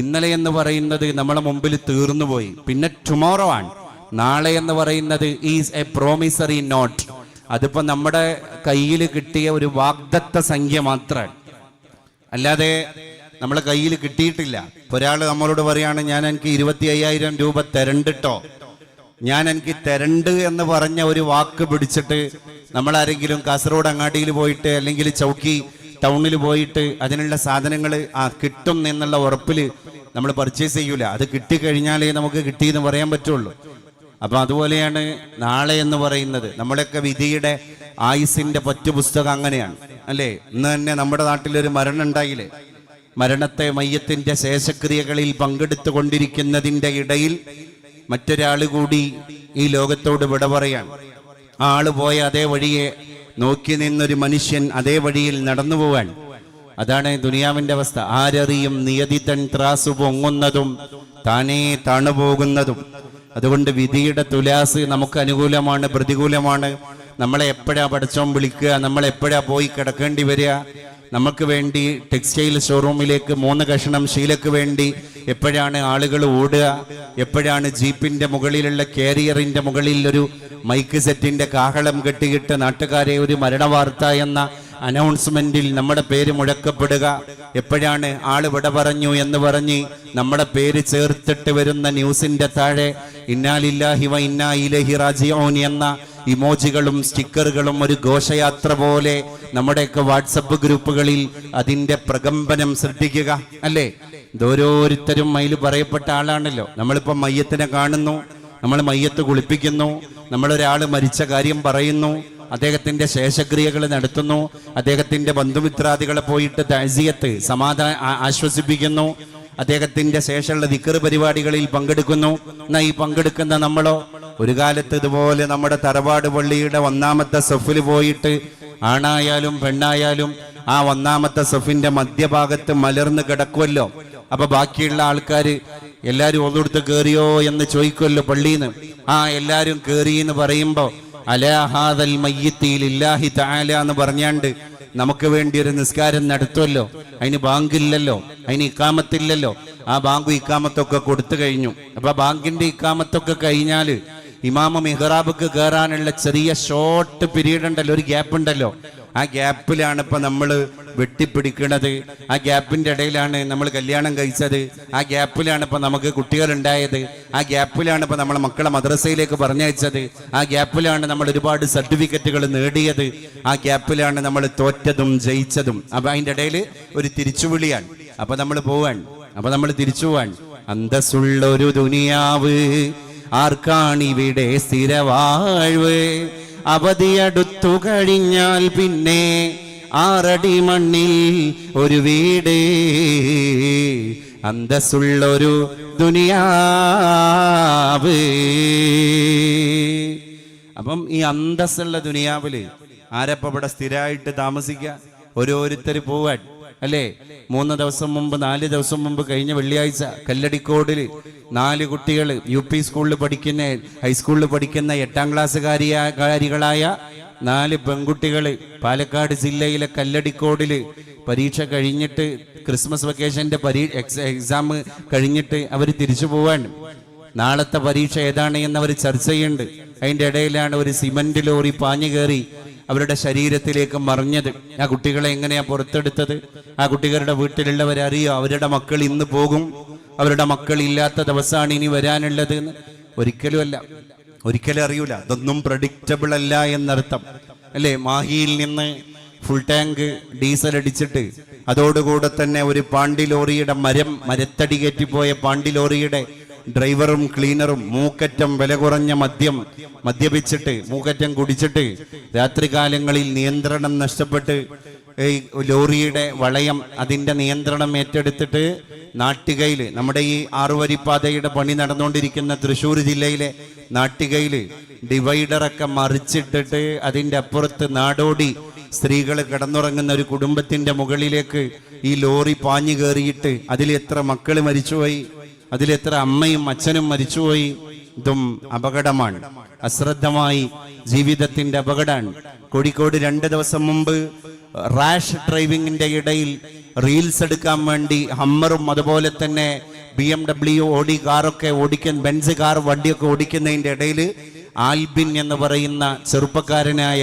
ഇന്നലെ എന്ന് പറയുന്നത് നമ്മളെ മുമ്പിൽ തീർന്നുപോയി. പിന്നെ ടുമോറോ ആണ്. നാളെ എന്ന് പറയുന്നത് ഈസ് എ പ്രോമിസറി നോട്ട് അതിപ്പോ നമ്മുടെ കയ്യിൽ കിട്ടിയ ഒരു വാഗ്ദത്ത സംഖ്യ മാത്രമാണ് അല്ലാതെ നമ്മളെ കയ്യിൽ കിട്ടിയിട്ടില്ല. ഒരാൾ നമ്മളോട് പറയാണ് ഞാൻ എനിക്ക് ഇരുപത്തി അയ്യായിരം രൂപ തരണ്ടിട്ടോ ഞാൻ എനിക്ക് തരണ്ട് എന്ന് പറഞ്ഞ ഒരു വാക്ക് പിടിച്ചിട്ട് നമ്മൾ ആരെങ്കിലും കാസർഗോഡ് അങ്ങാടിയിൽ പോയിട്ട് അല്ലെങ്കിൽ ചൗക്കി ടൗണിൽ പോയിട്ട് അതിനുള്ള സാധനങ്ങൾ ആ കിട്ടും എന്നുള്ള ഉറപ്പിൽ നമ്മൾ പർച്ചേസ് ചെയ്യൂല. അത് കിട്ടിക്കഴിഞ്ഞാലേ നമുക്ക് കിട്ടിയെന്ന് പറയാൻ പറ്റുള്ളൂ. അപ്പൊ അതുപോലെയാണ് നാളെ എന്ന് പറയുന്നത്. നമ്മളൊക്കെ വിധിയുടെ ആയുസിന്റെ പറ്റുപുസ്തകം അങ്ങനെയാണ്. അല്ലേ? ഇന്ന് തന്നെ നമ്മുടെ നാട്ടിലൊരു മരണം ഉണ്ടായില്ലേ മരണത്തെ മയ്യത്തിന്റെ ശേഷക്രിയകളിൽ പങ്കെടുത്തു കൊണ്ടിരിക്കുന്നതിന്റെ ഇടയിൽ മറ്റൊരാൾ കൂടി ഈ ലോകത്തോട് വിട പറയാൻ ആൾ പോയ അതേ വഴിയെ നോക്കി നിന്നൊരു മനുഷ്യൻ അതേ വഴിയിൽ നടന്നു പോവാൻ അതാണ് ദുനിയാവിന്റെ അവസ്ഥ. ആരറിയും നിയതി തൻ ത്രാസു പൊങ്ങുന്നതും താനേ തണുപോകുന്നതും. അതുകൊണ്ട് വിധിയുടെ തുലാസ് നമുക്ക് അനുകൂലമാണ് പ്രതികൂലമാണ്. നമ്മളെ എപ്പോഴാ പഠിച്ചോം വിളിക്കുക നമ്മൾ എപ്പോഴാ പോയി കിടക്കേണ്ടി വരിക? നമുക്ക് വേണ്ടി ടെക്സ്റ്റൈൽ ഷോറൂമിലേക്ക് മൂന്ന് കഷണം ശീലക്ക് വേണ്ടി എപ്പോഴാണ് ആളുകൾ ഓടുക? എപ്പോഴാണ് ജീപ്പിന്റെ മുകളിലുള്ള കാരിയറിന്റെ മുകളിൽ ഒരു മൈക്ക് സെറ്റിന്റെ കാഹളം കെട്ടിയിട്ട് നാട്ടുകാരെ ഒരു മരണവാർത്ത എന്ന അനൗൺസ്മെന്റിൽ നമ്മുടെ പേര് മുഴക്കപ്പെടുക. എപ്പോഴാണ് ആൾ വിട പറഞ്ഞു എന്ന് പറഞ്ഞ് നമ്മുടെ പേര് ചേർത്തിട്ട് വരുന്ന ന്യൂസിന്റെ താഴെ ഇന്നാലില്ലാഹി വ ഇന്നാ ഇലൈഹി റാജിഊൻ എന്ന ഇമോജികളും സ്റ്റിക്കറുകളും ഒരു ഘോഷയാത്ര പോലെ നമ്മുടെയൊക്കെ വാട്സപ്പ് ഗ്രൂപ്പുകളിൽ അതിന്റെ പ്രകമ്പനം ശ്രദ്ധിക്കുക അല്ലേ? ഇതോരോരുത്തരും അതിൽ പറയപ്പെട്ട ആളാണല്ലോ. നമ്മളിപ്പോ മയ്യത്തിനെ കാണുന്നു നമ്മൾ മയ്യത്ത് കുളിപ്പിക്കുന്നു നമ്മളൊരാൾ മരിച്ച കാര്യം പറയുന്നു അദ്ദേഹത്തിന്റെ ശേഷക്രിയകൾ നടത്തുന്നു. അദ്ദേഹത്തിന്റെ ബന്ധുമിത്രാദികളെ പോയിട്ട് താഴ്സിയത്ത് സമാധാന ആശ്വസിപ്പിക്കുന്നു. അദ്ദേഹത്തിന്റെ ശേഷമുള്ള ദിക്കറ് പരിപാടികളിൽ പങ്കെടുക്കുന്നു. എന്നാ ഈ പങ്കെടുക്കുന്ന നമ്മളോ? ഒരു കാലത്ത് ഇതുപോലെ നമ്മുടെ തറവാട് പള്ളിയുടെ ഒന്നാമത്തെ സഫിൽ പോയിട്ട് ആണായാലും പെണ്ണായാലും ആ ഒന്നാമത്തെ സഫിന്റെ മധ്യഭാഗത്ത് മലർന്ന് കിടക്കുമല്ലോ അപ്പൊ ബാക്കിയുള്ള ആൾക്കാർ എല്ലാരും ഒന്നെടുത്ത് കേറിയോ എന്ന് ചോദിക്കുമല്ലോ പള്ളിയിൽ നിന്ന് ആ എല്ലാരും കേറി എന്ന് പറയുമ്പോ എന്ന് പറഞ്ഞാണ്ട് നമുക്ക് വേണ്ടി ഒരു നിസ്കാരം നടത്തുമല്ലോ അതിന് ബാങ്കില്ലല്ലോ. അതിന് ഇക്കാമത്തില്ലല്ലോ. ആ ബാങ്കും ഇക്കാമത്തൊക്കെ കൊടുത്തു കഴിഞ്ഞു. അപ്പൊ ബാങ്കിന്റെ ഇക്കാമത്തൊക്കെ കഴിഞ്ഞാൽ ഇമാമ മിഹ്റാബിക്ക് കയറാനുള്ള ചെറിയ ഷോർട്ട് പീരീഡ് ഉണ്ടല്ലോ ഒരു ഗ്യാപ്പ് ഉണ്ടല്ലോ. ആ ഗ്യാപ്പിലാണ് ഇപ്പൊ നമ്മൾ വെട്ടിപ്പിടിക്കുന്നത് ആ ഗ്യാപ്പിന്റെ ഇടയിലാണ് നമ്മൾ കല്യാണം കഴിച്ചത്. ആ ഗ്യാപ്പിലാണ് ഇപ്പൊ നമുക്ക് കുട്ടികൾ ഉണ്ടായത് ആ ഗ്യാപ്പിലാണ് ഇപ്പൊ നമ്മളെ മക്കളെ മദ്രസയിലേക്ക് പറഞ്ഞയച്ചത്. ആ ഗ്യാപ്പിലാണ് നമ്മൾ ഒരുപാട് സർട്ടിഫിക്കറ്റുകൾ നേടിയത്. ആ ഗ്യാപ്പിലാണ് നമ്മൾ തോറ്റതും ജയിച്ചതും. അപ്പൊ അതിന്റെ ഇടയിൽ ഒരു തിരിച്ചുവിളിയാണ്. അപ്പൊ നമ്മൾ പോവാൻ അപ്പൊ നമ്മൾ തിരിച്ചു പോവാൻ അന്തസ്സുള്ളൊരു ദുനിയാവ്. ആർക്കാണിവിടെ സ്ഥിരവാഴ്വ്? അവധിയടുത്തു കഴിഞ്ഞാൽ പിന്നെ ആറടി മണ്ണിൽ ഒരു വീട്. അന്തസ്സുള്ളൊരു ദുനിയാവ്. അപ്പം ഈ അന്തസ്സുള്ള ദുനിയാവിൽ ആരപ്പ ഇവിടെ സ്ഥിരമായിട്ട് താമസിക്കുക ഓരോരുത്തർ പോവാൻ. അല്ലേ? മൂന്ന് ദിവസം മുമ്പ് നാല് ദിവസം മുമ്പ് കഴിഞ്ഞ വെള്ളിയാഴ്ച കല്ലടിക്കോടിൽ നാല് കുട്ടികൾ യു പി സ്കൂളിൽ പഠിക്കുന്ന ഹൈസ്കൂളിൽ പഠിക്കുന്ന എട്ടാം ക്ലാസ്സുകാരികളായ നാല് പെൺകുട്ടികൾ പാലക്കാട് ജില്ലയിലെ കല്ലടിക്കോടിൽ പരീക്ഷ കഴിഞ്ഞിട്ട് ക്രിസ്മസ് വെക്കേഷന്റെ പരീ എക്സാം കഴിഞ്ഞിട്ട് അവർ തിരിച്ചു പോവാൻ. നാളത്തെ പരീക്ഷ ഏതാണ് എന്ന് അവർ ചർച്ച ചെയ്യുന്നുണ്ട്. അതിന്റെ ഇടയിലാണ് ഒരു സിമന്റ് ലോറി പാഞ്ഞു കയറി അവരുടെ ശരീരത്തിലേക്ക് മറിഞ്ഞത്. ആ കുട്ടികളെ എങ്ങനെയാ പുറത്തെടുത്തത്? ആ കുട്ടികളുടെ വീട്ടിലുള്ളവരറിയോ അവരുടെ മക്കൾ ഇന്ന് പോകും. അവരുടെ മക്കൾ ഇല്ലാത്ത ദിവസമാണ് ഇനി വരാനുള്ളത് എന്ന്. ഒരിക്കലുമല്ല ഒരിക്കലും അറിയൂല. അതൊന്നും പ്രഡിക്റ്റബിൾ അല്ല എന്നർത്ഥം. അല്ലേ? മാഹിയിൽ നിന്ന് ഫുൾ ടാങ്ക് ഡീസൽ അടിച്ചിട്ട് അതോടുകൂടെ തന്നെ ഒരു പാണ്ടി ലോറിയുടെ മരം മരത്തടി കയറ്റിപ്പോയ പാണ്ടി ലോറിയുടെ ഡ്രൈവറും ക്ലീനറും മൂക്കറ്റം വില കുറഞ്ഞ മദ്യം മദ്യപിച്ചിട്ട് മൂക്കറ്റം കുടിച്ചിട്ട് രാത്രികാലങ്ങളിൽ നിയന്ത്രണം നഷ്ടപ്പെട്ട് ഈ ലോറിയുടെ വളയം അതിന്റെ നിയന്ത്രണം ഏറ്റെടുത്തിട്ട് നാട്ടികയിൽ നമ്മുടെ ഈ ആറുവരിപ്പാതയുടെ പണി നടന്നുകൊണ്ടിരിക്കുന്ന തൃശ്ശൂർ ജില്ലയിലെ നാട്ടികയിൽ ഡിവൈഡറൊക്കെ മറിച്ചിട്ടിട്ട് അതിന്റെ അപ്പുറത്ത് നാടോടി സ്ത്രീകൾ കിടന്നുറങ്ങുന്ന ഒരു കുടുംബത്തിന്റെ മുകളിലേക്ക് ഈ ലോറി പാഞ്ഞു കയറിയിട്ട് അതിൽ എത്ര മക്കൾ മരിച്ചുപോയി. അതിലെത്ര അമ്മയും അച്ഛനും മരിച്ചുപോയി ഇതും അപകടമാണ്. അശ്രദ്ധമായി ജീവിതത്തിന്റെ അപകടമാണ്. കോഴിക്കോട് രണ്ട് ദിവസം മുമ്പ് റാഷ് ഡ്രൈവിംഗിന്റെ ഇടയിൽ റീൽസ് എടുക്കാൻ വേണ്ടി ഹമ്മറും അതുപോലെ തന്നെ ബി എം ഡബ്ല്യു ഓടി കാറൊക്കെ ഓടിക്കുന്ന ബെൻസ് കാർ വണ്ടിയൊക്കെ ഓടിക്കുന്നതിന്റെ ഇടയിൽ ആൽബിൻ എന്ന് പറയുന്ന ചെറുപ്പക്കാരനായ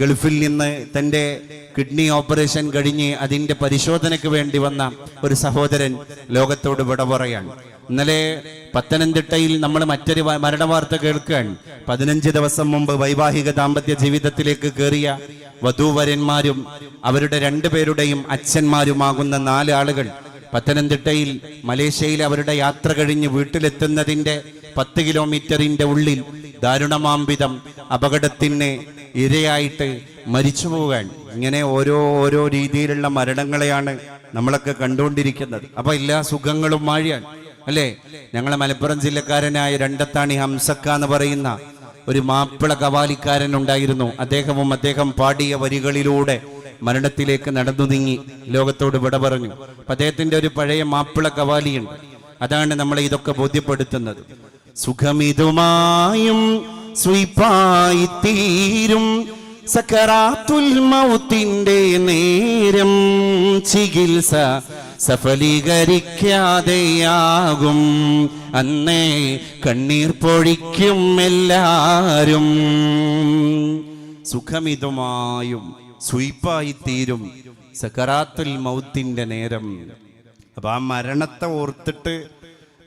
ഗൾഫിൽ നിന്ന് തന്റെ കിഡ്നി ഓപ്പറേഷൻ കഴിഞ്ഞ് അതിന്റെ പരിശോധനയ്ക്ക് വേണ്ടി വന്ന ഒരു സഹോദരൻ ലോകത്തോട് വിട പറയാണ്. ഇന്നലെ പത്തനംതിട്ടയിൽ നമ്മൾ മറ്റൊരു മരണ മരണവാർത്ത കേൾക്കാൻ പതിനഞ്ച് ദിവസം മുമ്പ് വൈവാഹിക ദാമ്പത്യ ജീവിതത്തിലേക്ക് കയറിയ വധൂവരന്മാരും അവരുടെ രണ്ടുപേരുടെയും അച്ഛന്മാരുമാകുന്ന നാല് ആളുകൾ പത്തനംതിട്ടയിൽ മലേഷ്യയിൽ അവരുടെ യാത്ര കഴിഞ്ഞ് വീട്ടിലെത്തുന്നതിന്റെ പത്ത് കിലോമീറ്ററിന്റെ ഉള്ളിൽ ദാരുണമാംവിധം അപകടത്തിന് ഇരയായിട്ട് മരിച്ചു പോകാൻ. ഇങ്ങനെ ഓരോ ഓരോ രീതിയിലുള്ള മരണങ്ങളെയാണ് നമ്മളൊക്കെ കണ്ടുകൊണ്ടിരിക്കുന്നത്. അപ്പൊ എല്ലാ സുഖങ്ങളും മാഴിയാൻ. അല്ലേ? ഞങ്ങളെ മലപ്പുറം ജില്ലക്കാരനായ രണ്ടത്താണി ഹംസക്ക എന്ന് പറയുന്ന ഒരു മാപ്പിള കവാലിക്കാരൻ ഉണ്ടായിരുന്നു. അദ്ദേഹവും അദ്ദേഹം പാടിയ വരികളിലൂടെ മരണത്തിലേക്ക് നടന്നു നീങ്ങി ലോകത്തോട് വിട പറഞ്ഞു. അദ്ദേഹത്തിന്റെ ഒരു പഴയ മാപ്പിള കവാലിയുണ്ട്. അതാണ് നമ്മളെ ഇതൊക്കെ ബോധ്യപ്പെടുത്തുന്നത്. സുഖമിതുമായും സ്വീപ്പായി തീരും സക്കറാത്തുൽ മൗത്തിന്റെ നേരം ചികിത്സ സഫലീകരിക്കാതെയാകും. അന്നേ കണ്ണീർ പൊഴിക്കും എല്ലാരും. സുഖമിതുമായും സ്വീപ്പായി തീരും സക്കറാത്തുൽ മൗത്തിന്റെ നേരം. അപ്പൊ ആ മരണത്തെ ഓർത്തിട്ട്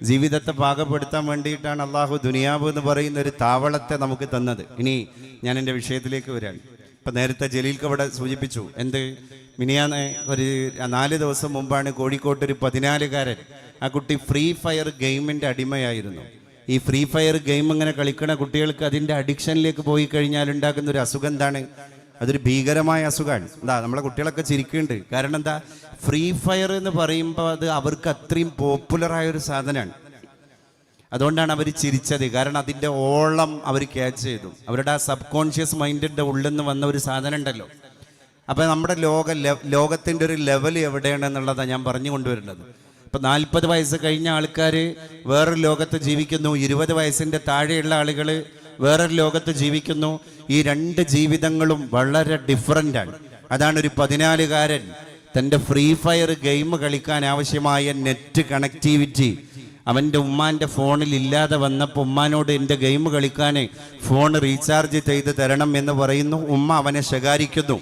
ജീവിതത്തെ പാകപ്പെടുത്താൻ വേണ്ടിയിട്ടാണ് അള്ളാഹു ദുനിയാവ് എന്ന് പറയുന്ന ഒരു താവളത്തെ നമുക്ക് തന്നത്. ഇനി ഞാൻ എന്റെ വിഷയത്തിലേക്ക് വരാൻ ഇപ്പം നേരത്തെ ജലീൽക്ക് അവിടെ സൂചിപ്പിച്ചു എന്ത്? മിനിയാന്ന് ഒരു നാല് ദിവസം മുമ്പാണ് കോഴിക്കോട്ട് ഒരു പതിനാലുകാരൻ ആ കുട്ടി ഫ്രീ ഫയർ ഗെയിമിന്റെ അടിമയായിരുന്നു. ഈ ഫ്രീ ഫയർ ഗെയിം ഇങ്ങനെ കളിക്കുന്ന കുട്ടികൾക്ക് അതിന്റെ അഡിക്ഷനിലേക്ക് പോയി കഴിഞ്ഞാൽ ഉണ്ടാക്കുന്ന ഒരു അസുഖം എന്താണ്? അതൊരു ഭീകരമായ അസുഖമാണ് എന്താ നമ്മളെ കുട്ടികളൊക്കെ ചിരിക്കുന്നുണ്ട്. കാരണം എന്താ ഫ്രീ ഫയർ എന്ന് പറയുമ്പോൾ അത് അവർക്ക് അത്രയും പോപ്പുലറായ ഒരു സാധനമാണ്. അതുകൊണ്ടാണ് അവർ ചിരിച്ചത്. കാരണം അതിന്റെ ഓളം അവർ ക്യാച്ച് ചെയ്തു. അവരുടെ ആ സബ് കോൺഷ്യസ് മൈൻഡിന്റെ ഉള്ളിൽ നിന്ന് വന്ന ഒരു സാധനം ഉണ്ടല്ലോ. അപ്പോൾ നമ്മുടെ ലോക ലോകത്തിന്റെ ഒരു ലെവൽ എവിടെയാണെന്നുള്ളതാണ് ഞാൻ പറഞ്ഞു കൊണ്ടുവരുന്നത്. ഇപ്പം നാൽപ്പത് വയസ്സ് കഴിഞ്ഞ ആൾക്കാർ വേറൊരു ലോകത്ത് ജീവിക്കുന്നു. ഇരുപത് വയസ്സിന്റെ താഴെയുള്ള ആളുകൾ വേറൊരു ലോകത്ത് ജീവിക്കുന്നു. ഈ രണ്ട് ജീവിതങ്ങളും വളരെ ഡിഫറന്റാണ് അതാണ് ഒരു പതിനാലുകാരൻ. തന്റെ ഫ്രീ ഫയർ ഗെയിം കളിക്കാൻ ആവശ്യമായ നെറ്റ് കണക്ടിവിറ്റി അവന്റെ ഉമ്മാന്റെ ഫോണിൽ ഇല്ലാതെ വന്നപ്പോൾ ഉമ്മാനോട് എന്റെ ഗെയിം കളിക്കാൻ ഫോൺ റീചാർജ് ചെയ്ത് തരണം എന്ന് പറയുന്നു. ഉമ്മ അവനെ ശകാരിക്കുന്നു.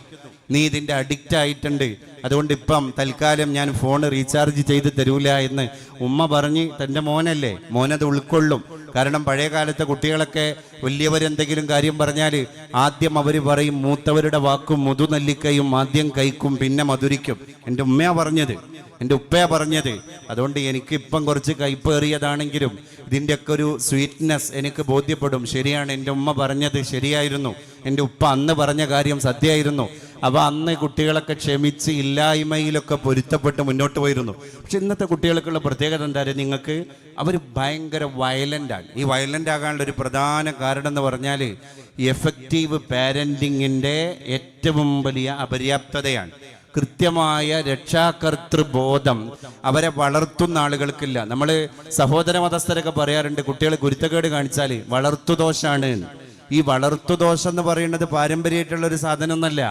നീ ഇതിന്റെ അഡിക്റ്റ് ആയിട്ടുണ്ട്. അതുകൊണ്ട് ഇപ്പം തൽക്കാലം ഞാൻ ഫോൺ റീചാർജ് ചെയ്ത് തരൂല എന്ന് ഉമ്മ പറഞ്ഞ് തന്റെ മോനല്ലേ മോനത് ഉൾക്കൊള്ളും. കാരണം പഴയ കാലത്തെ കുട്ടികളൊക്കെ വലിയവരെന്തെങ്കിലും കാര്യം പറഞ്ഞാൽ ആദ്യം അവർ പറയും മൂത്തവരുടെ വാക്കും മുതുനെല്ലിക്കയും ആദ്യം കൈക്കും പിന്നെ മധുരിക്കും. എന്റെ ഉമ്മയാ പറഞ്ഞത്. എന്റെ ഉപ്പയാ പറഞ്ഞത്. അതുകൊണ്ട് എനിക്ക് ഇപ്പം കുറച്ച് കൈപ്പേറിയതാണെങ്കിലും ഇതിന്റെയൊക്കെ ഒരു സ്വീറ്റ്നെസ് എനിക്ക് ബോധ്യപ്പെടും. ശരിയാണ് എന്റെ ഉമ്മ പറഞ്ഞത് ശരിയായിരുന്നു. എന്റെ ഉപ്പ അന്ന് പറഞ്ഞ കാര്യം സത്യമായിരുന്നു. അപ്പോൾ അന്ന് കുട്ടികളൊക്കെ ക്ഷമിച്ച് ഇല്ലായ്മയിലൊക്കെ പൊരുത്തപ്പെട്ട് മുന്നോട്ട് പോയിരുന്നു. പക്ഷെ ഇന്നത്തെ കുട്ടികൾക്കുള്ള പ്രത്യേകത എന്താ നിങ്ങൾക്ക് അവർ ഭയങ്കര വയലന്റാണ് ഈ വയലന്റ് ആകാനുള്ള ഒരു പ്രധാന കാരണം എന്ന് പറഞ്ഞാൽ എഫക്റ്റീവ് പാരന്റിങ്ങിന്റെ ഏറ്റവും വലിയ അപര്യാപ്തതയാണ്. കൃത്യമായ രക്ഷാകർത്തൃബോധം അവരെ വളർത്തുന്ന ആളുകൾക്കില്ല. നമ്മൾ സഹോദര മതസ്ഥരൊക്കെ പറയാറുണ്ട് കുട്ടികൾ ഗുരുത്തക്കേട് കാണിച്ചാൽ വളർത്തുദോഷാണ്. ഈ വളർത്തുദോഷം എന്ന് പറയുന്നത് പാരമ്പര്യമായിട്ടുള്ള ഒരു സാധനമൊന്നല്ല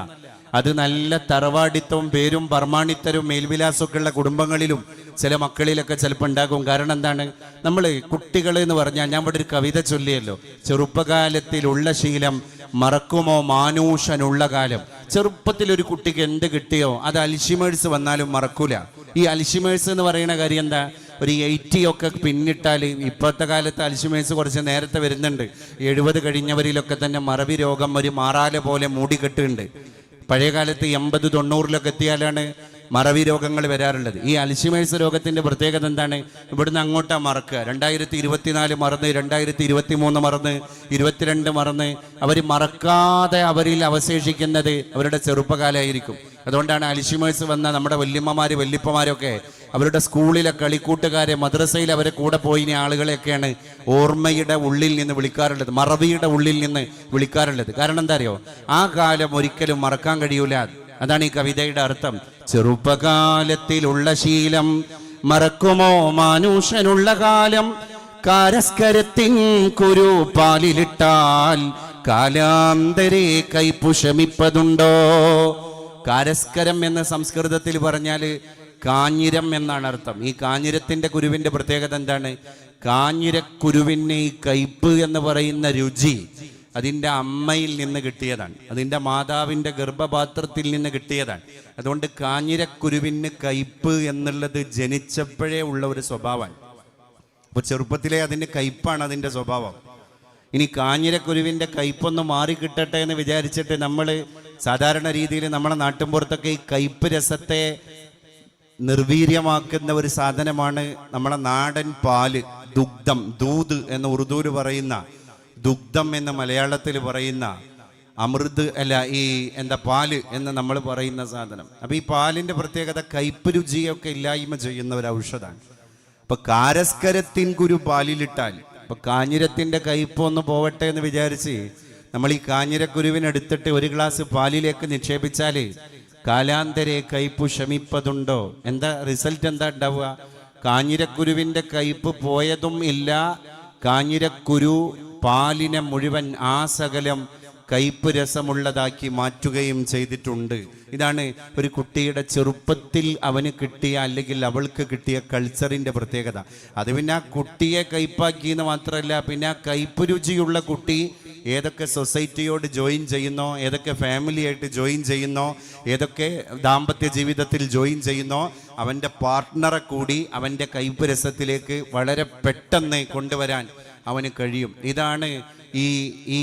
അത് നല്ല തറവാടിത്തവും പേരും ബർമാണിത്തരും മേൽവിലാസമൊക്കെ ഉള്ള കുടുംബങ്ങളിലും ചില മക്കളിലൊക്കെ ചിലപ്പോൾ ഉണ്ടാകും. കാരണം എന്താണ്? നമ്മൾ കുട്ടികൾ എന്ന് പറഞ്ഞാൽ ഞാൻ ഇവിടെ ഒരു കവിത ചൊല്ലിയല്ലോ. ചെറുപ്പകാലത്തിലുള്ള ശീലം മറക്കുമോ മാനൂഷനുള്ള കാലം? ചെറുപ്പത്തിൽ ഒരു കുട്ടിക്ക് എന്ത് കിട്ടിയോ അത് അൽഷിമേഴ്സ് വന്നാലും മറക്കൂല. ഈ അൽഷിമേഴ്സ് എന്ന് പറയുന്ന കാര്യം എന്താ? ഒരു എയ്റ്റി ഒക്കെ പിന്നിട്ടാൽ ഇപ്പോഴത്തെ കാലത്ത് അൽഷിമേഴ്സ് കുറച്ച് നേരത്തെ വരുന്നുണ്ട്. എഴുപത് കഴിഞ്ഞവരിലൊക്കെ തന്നെ മറവി രോഗം ഒരു മാറാല പോലെ മൂടിക്കെട്ടുണ്ട്. പഴയ കാലത്ത് എൺപത് തൊണ്ണൂറിലൊക്കെ എത്തിയാലാണ് മറവി രോഗങ്ങൾ വരാറുള്ളത്. ഈ അൽഷിമേഴ്സ് രോഗത്തിന്റെ പ്രത്യേകത എന്താണ്? ഇവിടുന്ന് അങ്ങോട്ടാണ് മറക്കുക. രണ്ടായിരത്തി ഇരുപത്തിനാല് മറന്ന് രണ്ടായിരത്തി ഇരുപത്തി മൂന്ന് മറന്ന് ഇരുപത്തിരണ്ട് മറന്ന് അവർ മറക്കാതെ അവരിൽ അവശേഷിക്കുന്നത് അവരുടെ ചെറുപ്പകാലമായിരിക്കും. അതുകൊണ്ടാണ് അലിഷിമേഴ്സ് വന്ന നമ്മുടെ വല്യമ്മമാര് വല്യപ്പമാരൊക്കെ അവരുടെ സ്കൂളിലെ കളിക്കൂട്ടുകാരെ മദ്രസയിൽ അവരെ കൂടെ പോയിന ആളുകളെയൊക്കെയാണ് ഓർമ്മയുടെ ഉള്ളിൽ നിന്ന് വിളിക്കാറുള്ളത് മറവിയുടെ ഉള്ളിൽ നിന്ന് വിളിക്കാറുള്ളത്. കാരണം എന്താ അറിയോ? ആ കാലം ഒരിക്കലും മറക്കാൻ കഴിയൂല. അതാണ് ഈ കവിതയുടെ അർത്ഥം. ചെറുപ്പകാലത്തിലുള്ള ശീലം മറക്കുമോ? മാനുഷനുള്ള കാലം കാരസ്കരത്തിൻ കുരു പാലിലിട്ടാൽ കാലാന്തരെ കൈപ്പുഷമിപ്പതുണ്ടോ കാരസ്കരം എന്ന സംസ്കൃതത്തിൽ പറഞ്ഞാൽ കാഞ്ഞിരം എന്നാണ് അർത്ഥം. ഈ കാഞ്ഞിരത്തിന്റെ കുരുവിന്റെ പ്രത്യേകത എന്താണ്? കാഞ്ഞിരക്കുരുവിന് ഈ കയ്പ് എന്ന് പറയുന്ന രുചി അതിന്റെ അമ്മയിൽ നിന്ന് കിട്ടിയതാണ്. അതിന്റെ മാതാവിന്റെ ഗർഭപാത്രത്തിൽ നിന്ന് കിട്ടിയതാണ്. അതുകൊണ്ട് കാഞ്ഞിരക്കുരുവിന് കയ്പ് എന്നുള്ളത് ജനിച്ചപ്പോഴേ ഉള്ള ഒരു സ്വഭാവമാണ്. അപ്പോൾ ചെറുപ്പത്തിലെ അതിന്റെ കയ്പാണ് അതിന്റെ സ്വഭാവം. ഇനി കാഞ്ഞിരക്കുരുവിന്റെ കയ്പൊന്ന് മാറിക്കിട്ടട്ടെ എന്ന് വിചാരിച്ചിട്ട് നമ്മൾ സാധാരണ രീതിയിൽ നമ്മുടെ നാട്ടിൻപുറത്തൊക്കെ ഈ കയ്പ് രസത്തെ നിർവീര്യമാക്കുന്ന ഒരു സാധനമാണ് നമ്മുടെ നാടൻ പാൽ ദുഗ്ധം ദൂത് എന്ന ഉറുദുവിൽ പറയുന്ന ദുഗ്ധം എന്ന് മലയാളത്തിൽ പറയുന്ന അമൃത് അല്ല ഈ എന്താ പാൽ എന്ന് നമ്മൾ പറയുന്ന സാധനം. അപ്പോൾ ഈ പാലിന്റെ പ്രത്യേകത കയ്പ് രുചിയൊക്കെ ഇല്ലായ്മ ചെയ്യുന്ന ഒരു ഔഷധമാണ്. അപ്പൊ കാരസ്കരത്തിൻ കുരു പാലിലിട്ടാൽ അപ്പൊ കാഞ്ഞിരത്തിന്റെ കയ്പൊന്ന് പോവട്ടെ എന്ന് വിചാരിച്ച് നമ്മൾ ഈ കാഞ്ഞിരക്കുരുവിനെടുത്തിട്ട് ഒരു ഗ്ലാസ് പാലിലേക്ക് നിക്ഷേപിച്ചാൽ കാലാന്തരെ കയ്പ് ശമിപ്പതുണ്ടോ? എന്താ റിസൾട്ട് എന്താ ഉണ്ടാവുക? കാഞ്ഞിരക്കുരുവിന്റെ കയ്പ് പോയതും ഇല്ല. കാഞ്ഞിരക്കുരു പാലിനെ മുഴുവൻ ആ സകലം കയ്പ് രസമുള്ളതാക്കി മാറ്റുകയും ചെയ്തിട്ടുണ്ട്. ഇതാണ് ഒരു കുട്ടിയുടെ ചെറുപ്പത്തിൽ അവന് കിട്ടിയ അല്ലെങ്കിൽ അവൾക്ക് കിട്ടിയ കൾച്ചറിന്റെ പ്രത്യേകത. അത് പിന്നെ ആ കുട്ടിയെ കയ്പാക്കി എന്ന് മാത്രമല്ല പിന്നെ ആ കയ്പ് രുചിയുള്ള കുട്ടി ഏതൊക്കെ സൊസൈറ്റിയോട് ജോയിൻ ചെയ്യുന്നോ ഏതൊക്കെ ഫാമിലിയായിട്ട് ജോയിൻ ചെയ്യുന്നോ ഏതൊക്കെ ദാമ്പത്യ ജീവിതത്തിൽ ജോയിൻ ചെയ്യുന്നോ അവന്റെ പാർട്ട്ണറെ കൂടി അവന്റെ കയ്പ് രസത്തിലേക്ക് വളരെ പെട്ടെന്ന് കൊണ്ടുവരാൻ അവന് കഴിയും. ഇതാണ് ഈ ഈ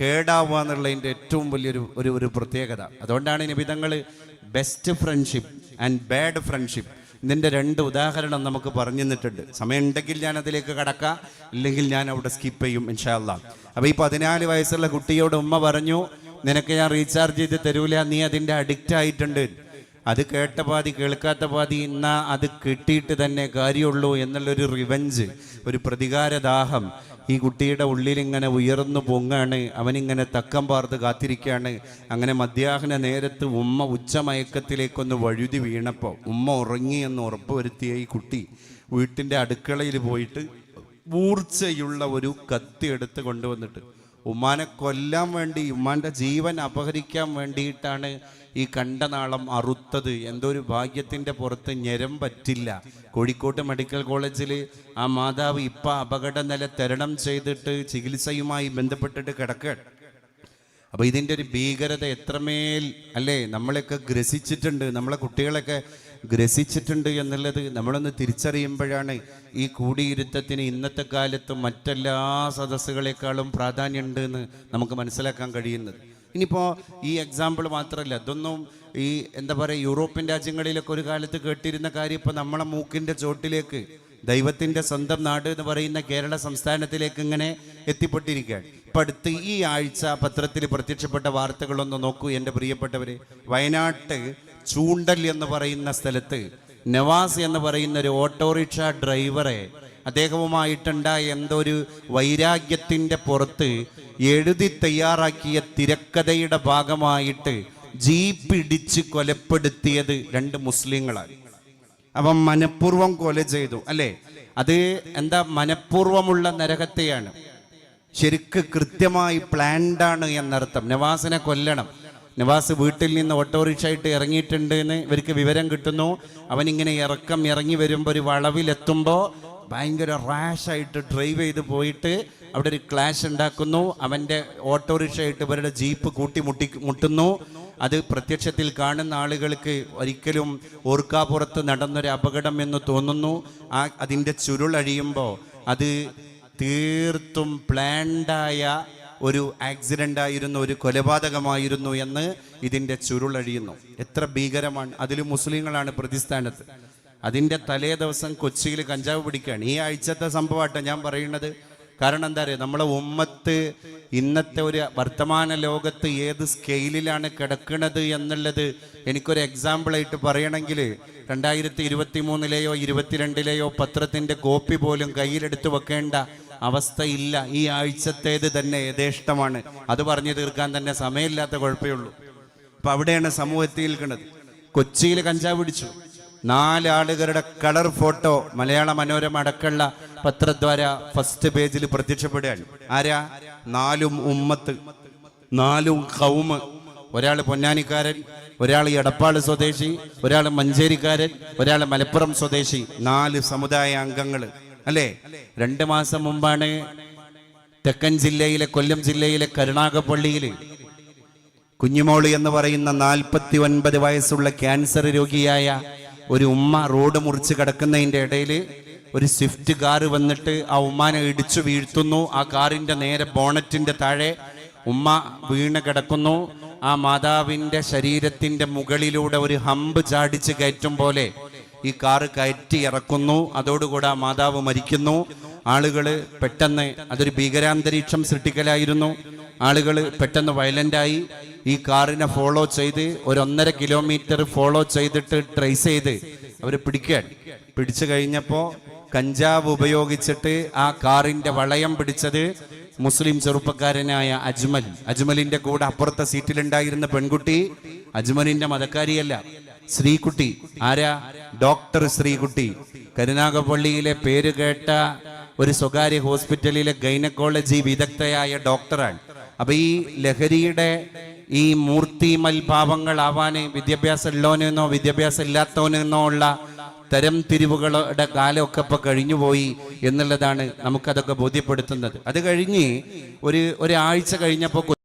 കേടാവുക എന്നുള്ളതിന്റെ ഏറ്റവും വലിയൊരു ഒരു ഒരു പ്രത്യേകത. അതുകൊണ്ടാണ് നിബിധങ്ങൾ best friendship and bad friendship ഇതിന്റെ രണ്ട് ഉദാഹരണം നമുക്ക് പറഞ്ഞു തന്നിട്ടുണ്ട്. സമയം ഉണ്ടെങ്കിൽ ഞാൻ അതിലേക്ക് കടക്കാം. ഇല്ലെങ്കിൽ ഞാൻ അവിടെ സ്കിപ്പ് ചെയ്യും ഇൻഷാല്ല അപ്പോൾ ഈ പതിനാല് വയസ്സുള്ള കുട്ടിയോട് ഉമ്മ പറഞ്ഞു നിനക്ക് ഞാൻ റീചാർജ് ചെയ്ത് തരൂല നീ അതിന്റെ അഡിക്റ്റ് ആയിട്ടുണ്ട്. അത് കേട്ട പാതി കേൾക്കാത്ത പാതി എന്നാ അത് കിട്ടിയിട്ട് തന്നെ കാര്യമുള്ളൂ എന്നുള്ളൊരു റിവഞ്ച് ഒരു പ്രതികാരദാഹം. ഈ കുട്ടിയുടെ ഉള്ളിൽ ഇങ്ങനെ ഉയർന്നു പൊങ്ങാണ് അവനിങ്ങനെ തക്കം പാർത്ത് കാത്തിരിക്കുകയാണ് അങ്ങനെ മധ്യാഹ്ന നേരത്ത് ഉമ്മ ഉച്ചമയക്കത്തിലേക്കൊന്ന് വഴുതി വീണപ്പോൾ ഉമ്മ ഉറങ്ങി എന്ന് ഉറപ്പ് വരുത്തിയ ഈ കുട്ടി വീട്ടിന്റെ അടുക്കളയിൽ പോയിട്ട് മൂർച്ചയുള്ള ഒരു കത്തി എടുത്ത് കൊണ്ടുവന്നിട്ട് ഉമ്മാനെ കൊല്ലാൻ വേണ്ടി ഉമ്മാന്റെ ജീവൻ അപഹരിക്കാൻ വേണ്ടിയിട്ടാണ് ഈ കണ്ടനാളം അറുത്തത്. എന്തോ ഒരു ഭാഗ്യത്തിന്റെ പുറത്ത് ഞെരം പറ്റില്ല. കോഴിക്കോട്ട് മെഡിക്കൽ കോളേജിൽ ആ മാതാവ് ഇപ്പം അപകട നില തരണം ചെയ്തിട്ട് ചികിത്സയുമായി ബന്ധപ്പെട്ടിട്ട് കിടക്കുകയാണ് അപ്പോൾ ഇതിന്റെ ഒരു ഭീകരത എത്രമേൽ അല്ലേ? നമ്മളെയൊക്കെ ഗ്രസിച്ചിട്ടുണ്ട്. നമ്മളെ കുട്ടികളൊക്കെ ഗ്രസിച്ചിട്ടുണ്ട് എന്നുള്ളത് നമ്മളൊന്ന് തിരിച്ചറിയുമ്പോഴാണ് ഈ കൂടിയിരുത്തത്തിന് ഇന്നത്തെ കാലത്ത് മറ്റെല്ലാ സദസ്സുകളെക്കാളും പ്രാധാന്യമുണ്ട് എന്ന് നമുക്ക് മനസ്സിലാക്കാൻ കഴിയുന്നത്. ഇനിയിപ്പോൾ ഈ എക്സാമ്പിൾ മാത്രമല്ല ഇതൊന്നും ഈ എന്താ പറയുക യൂറോപ്യൻ രാജ്യങ്ങളിലൊക്കെ ഒരു കാലത്ത് കേട്ടിരുന്ന കാര്യം ഇപ്പോൾ നമ്മളെ മൂക്കിന്റെ ചോട്ടിലേക്ക് ദൈവത്തിന്റെ സ്വന്തം നാട് എന്ന് പറയുന്ന കേരള സംസ്ഥാനത്തിലേക്ക് ഇങ്ങനെ എത്തിപ്പെട്ടിരിക്കുകയാണ്. ഇപ്പം അടുത്ത് ഈ ആഴ്ച പത്രത്തിൽ പ്രത്യക്ഷപ്പെട്ട വാർത്തകളൊന്ന് നോക്കൂ എന്റെ പ്രിയപ്പെട്ടവർ വയനാട്ട് ചൂണ്ടൽ എന്ന് പറയുന്ന സ്ഥലത്ത് നവാസ് എന്ന് പറയുന്ന ഒരു ഓട്ടോറിക്ഷ ഡ്രൈവറെ അദ്ദേഹവുമായിട്ടുണ്ടായ എന്തോ ഒരു വൈരാഗ്യത്തിന്റെ പുറത്ത് എഴുതി തയ്യാറാക്കിയ തിരക്കഥയുടെ ഭാഗമായിട്ട് ജീപ്പിടിച്ച് കൊലപ്പെടുത്തിയത് രണ്ട് മുസ്ലിങ്ങളാണ്. അവൻ മനഃപൂർവം കൊല ചെയ്തു അല്ലേ? അത് എന്താ മനഃപൂർവമുള്ള നരകത്തെയാണ്. ശരിക്ക് കൃത്യമായി പ്ലാൻഡാണ് എന്നർത്ഥം. നവാസിനെ കൊല്ലണം. നവാസ് വീട്ടിൽ നിന്ന് ഓട്ടോറിക്ഷ ആയിട്ട് ഇറങ്ങിയിട്ടുണ്ട് എന്ന് ഇവർക്ക് വിവരം കിട്ടുന്നു. അവനിങ്ങനെ ഇറക്കം ഇറങ്ങി വരുമ്പോൾ ഒരു വളവിലെത്തുമ്പോൾ ഭയങ്കര റാഷായിട്ട് ഡ്രൈവ് ചെയ്ത് പോയിട്ട് അവിടെ ഒരു ക്ലാഷ് ഉണ്ടാക്കുന്നു. അവന്റെ ഓട്ടോറിക്ഷ ആയിട്ട് ഇവരുടെ ജീപ്പ് കൂട്ടി മുട്ടി മുട്ടുന്നു. അത് പ്രത്യക്ഷത്തിൽ കാണുന്ന ആളുകൾക്ക് ഒരിക്കലും ഓർക്കാപ്പുറത്ത് നടന്നൊരു അപകടം എന്ന് തോന്നുന്നു. ആ അതിന്റെ ചുരുളഴിയുമ്പോൾ അത് തീർത്തും പ്ലാൻഡായ ഒരു ആക്സിഡന്റ് ആയിരുന്നു ഒരു കൊലപാതകമായിരുന്നു എന്ന് ഇതിന്റെ ചുരുളഴിയുന്നു എത്ര ഭീകരമാണ്. അതിൽ മുസ്ലിങ്ങളാണ് പ്രതിസ്ഥാനത്ത്. അതിന്റെ തലേ ദിവസം കൊച്ചിയിൽ കഞ്ചാവ് പിടിക്കുകയാണ്. ഈ ആഴ്ചത്തെ സംഭവമായിട്ട് ഞാൻ പറയുന്നത്. കാരണം എന്താ പറയുക നമ്മളെ ഉമ്മത്ത് ഇന്നത്തെ ഒരു വർത്തമാന ലോകത്ത് ഏത് സ്കെയിലിലാണ് കിടക്കുന്നത് എന്നുള്ളത് എനിക്കൊരു എക്സാമ്പിളായിട്ട് പറയണമെങ്കിൽ രണ്ടായിരത്തി ഇരുപത്തി മൂന്നിലെയോ ഇരുപത്തിരണ്ടിലെയോ പത്രത്തിന്റെ കോപ്പി പോലും കയ്യിലെടുത്ത് വെക്കേണ്ട അവസ്ഥയില്ല. ഈ ആഴ്ചത്തേത് തന്നെ യഥേഷ്ടമാണ്. അത് പറഞ്ഞു തീർക്കാൻ തന്നെ സമയമില്ലാത്ത കുഴപ്പമേ ഉള്ളൂ. അപ്പൊ അവിടെയാണ് സമൂഹത്തിൽ നിൽക്കുന്നത്. കൊച്ചിയിൽ കഞ്ചാവ് പിടിച്ചു. നാലാളുകളുടെ കളർ ഫോട്ടോ മലയാള മനോരമ അടക്കമുള്ള പത്രദ്വാര ഫസ്റ്റ് പേജിൽ പ്രത്യക്ഷപ്പെടുകയാണ്. ആരാ? നാലും ഉമ്മത്ത് നാലും കൗമ് ഒരാൾ പൊന്നാനിക്കാരൻ ഒരാൾ എടപ്പാൾ സ്വദേശി ഒരാൾ മഞ്ചേരിക്കാരൻ ഒരാൾ മലപ്പുറം സ്വദേശി. നാല് സമുദായ അംഗങ്ങൾ അല്ലേ? രണ്ട് മാസം മുമ്പാണ് തെക്കൻ ജില്ലയിലെ കൊല്ലം ജില്ലയിലെ കരുണാകപ്പള്ളിയിൽ കുഞ്ഞുമോളി എന്ന് പറയുന്ന നാൽപ്പത്തി ഒൻപത് വയസ്സുള്ള ക്യാൻസർ രോഗിയായ ഒരു ഉമ്മ റോഡ് മുറിച്ച് കിടക്കുന്നതിന്റെ ഇടയിൽ ഒരു സ്വിഫ്റ്റ് കാർ വന്നിട്ട് ആ ഉമ്മാനെ ഇടിച്ചു വീഴ്ത്തുന്നു. ആ കാറിന്റെ നേരെ ബോണറ്റിന്റെ താഴെ ഉമ്മ വീണ് കിടക്കുന്നു. ആ മാതാവിന്റെ ശരീരത്തിന്റെ മുകളിലൂടെ ഒരു ഹമ്പ് ചാടിച്ച് കയറ്റും പോലെ ഈ കാറ് കയറ്റി ഇറക്കുന്നു. അതോടുകൂടെ ആ മാതാവ് മരിക്കുന്നു. ആളുകൾ പെട്ടെന്ന് അതൊരു ഭീകരാന്തരീക്ഷം സൃഷ്ടിക്കലായിരുന്നു. ആളുകൾ പെട്ടെന്ന് വയലന്റായി. ഈ കാറിനെ ഫോളോ ചെയ്ത് ഒരു ഒന്നര കിലോമീറ്റർ ഫോളോ ചെയ്തിട്ട് ട്രേസ് ചെയ്ത് അവർ പിടിക്കുകയാണ്. പിടിച്ചു കഴിഞ്ഞപ്പോൾ കഞ്ചാവ് ഉപയോഗിച്ചിട്ട് ആ കാറിന്റെ വളയം പിടിച്ചത് മുസ്ലിം ചെറുപ്പക്കാരനായ അജ്മൽ. അജ്മലിന്റെ കൂടെ അപ്പുറത്തെ സീറ്റിലുണ്ടായിരുന്ന പെൺകുട്ടി അജ്മലിന്റെ മതക്കാരിയല്ല ശ്രീകുട്ടി. ആരാ? ഡോക്ടർ ശ്രീകുട്ടി. കരുനാഗപ്പള്ളിയിലെ പേര് കേട്ട ഒരു സ്വകാര്യ ഹോസ്പിറ്റലിലെ ഗൈനക്കോളജി വിദഗ്ധയായ ഡോക്ടറാണ്. അപ്പൊ ഈ ലഹരിയുടെ ഈ മൂർത്തിമൽ ഭാവങ്ങളാവാന് വിദ്യാഭ്യാസം ഉള്ളവനെന്നോ വിദ്യാഭ്യാസം ഇല്ലാത്തവനെന്നോ ഉള്ള തരം തിരിവുകളുടെ കാലമൊക്കെ ഇപ്പൊ കഴിഞ്ഞുപോയി എന്നുള്ളതാണ് നമുക്കതൊക്കെ ബോധ്യപ്പെടുത്തുന്നത്. അത് കഴിഞ്ഞ് ഒരു ഒരാഴ്ച കഴിഞ്ഞപ്പോൾ